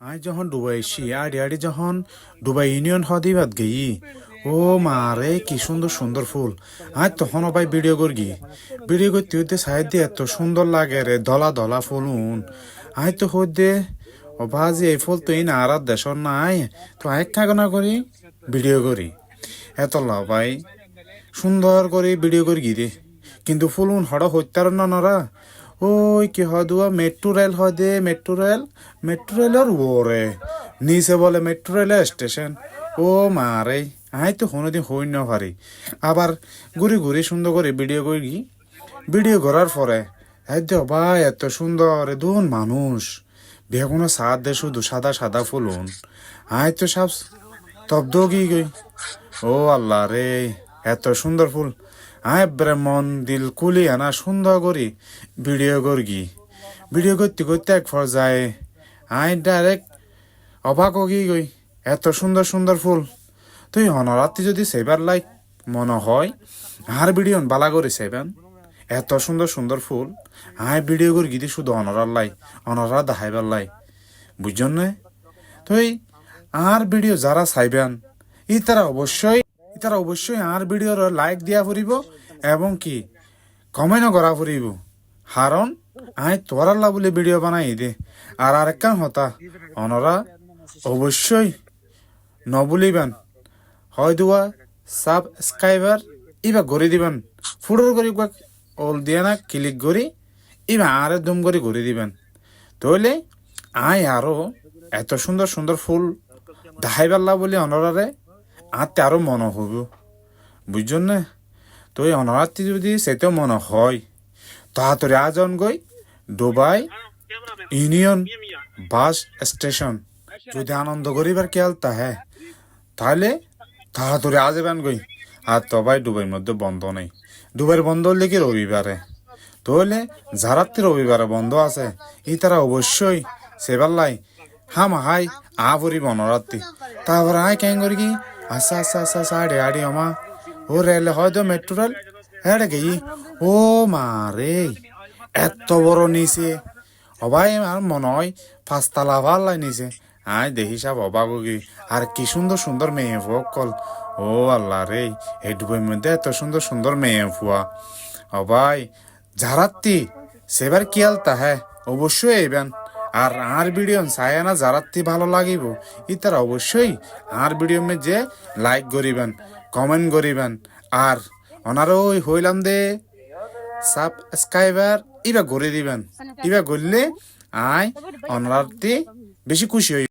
I যখন ডুবাই AC আড়ি আড়ি যখন ডুবাই ইউনিয়ন হদিবাদ গেই, ও মারে কি সুন্দর সুন্দর ফুল। আজ তখন ভাই ভিডিও করগি ভিডিও করতে হইতে সাইড দিয়ে এত সুন্দর লাগে রে দলা দলা ফুলুন। আই তো হইতে ও ভাজি এই ফুল তো ইন আর দেশর নাই, তো এক কাগনা করি, ভিডিও করি। এত লাভ ভাই, সুন্দর করে ভিডিও করি গিরে কিন্তু ফুলুন হড় হত্যার না নরা ওই কি হয় দুয়া? মেট্রো রেল হয় দে মেট্রো রেল মেট্রো রেলের ওরে। নিচে বলে মেট্রো রেলের স্টেশন ও মারে আই তো কোনোদিন হই না পারি। আবার ঘুরি ঘুরি সুন্দর করে ভিডিও করি ভিডিও করার পরে দে ভাই এত সুন্দর দুন মানুষ। বেগুনো সাদ দে শুধু সাদা সাদা ফুলুন। আই তো সব তব্দ কি গই ও আল্লাহ রে, এত সুন্দর ফুল। আয় এবারে মন দিল কুলি আনা সুন্দর করি, ভিডিও করগি। ভিডিও করতে করতে এক যায়। আই ডাইরেক্ট অবাক হগি গই, এত সুন্দর সুন্দর ফুল। তুই হনরাত্রি যদি সেবার লাইক মনে হয়, আর ভিডিও বালা করে সেবেন। এত সুন্দর সুন্দর ফুল। আয় ভিডিও করি গিয়ে শুধু অনরার লাই অনরা দেখাইবার লাই বুঝছেন? না তুই আর ভিডিও যারা চাইবেন ই তারা অবশ্যই তারা অবশ্যই আর ভিডিওর লাইক দিয়া ফুরিব এবং কি কমেন্টও করা ফুরিব। কারণ আই তোরাল্লা বলে ভিডিও বানাই দে। আর আর আরেকখান হতা, অনরা, অবশ্যই নবলিবেন। হয়দুয়া সাবস্ক্রাইবার ইবা করে দিবেন। ফুটোর করে অল দিয়ে না ক্লিক করি ইবা আরে দুম করে করে দিবেন। তাহলে আই আরও এত সুন্দর সুন্দর ফুল দেখাইবাল্লা বলে অনরারে। আতে আরও মনে হব। বুঝছেন? না তো এই অনরাত্রি যদি সেটাও মনে হয় তাড়াতাড়ি আজন গই ডুবাই ইউনিয়ন বাস স্টেশন যদি আনন্দ করিবার খেয়াল তাহে। তাহলে তাড়াতাড়ি আজ যাবেন গই আর তবাই দুবাইয়ের মধ্যে বন্ধ নেই। দুবাইয়ের বন্ধ হলে কি রবিবারে তাহলে যারাত্রি রবিবারে বন্ধ আছে, ই তারা অবশ্যই সেবাল্লাই হাম হাই আ পরি বনরাত্রি তারপর আয় কেন করি কি আচ্ছা আচ্ছা আচ্ছা আড়ে আড়ে আমা ও রেলে হয়তো মেট্রো রেল হ্যাঁ রে গেই ও মা রে এত বড় নিচে অবাই আর মনে হয় পাঁচতলা ভাল্লাই নিচে আয় দেখি সব অবাক আর কি সুন্দর সুন্দর মেয়ে কল ও আল্লাহ রে ডুবের মধ্যে এত সুন্দর সুন্দর মেয়ে ফুয়া অবাই যারাত্তি সেবার কি আলতা হ্যাঁ অবশ্যই এইবেন আর আর ভিডিও চায় না যারাত্তি ভালো লাগিব ই তারা অবশ্যই আর ভিডিও মে যে লাইক করিবেন কমেন্ট করিবেন। আর ওনারও ওই হইলাম দে সাবস্ক্রাইবার ইবা করে দিবেন। ইবা করলে আয় অনারতি বেশি খুশি হই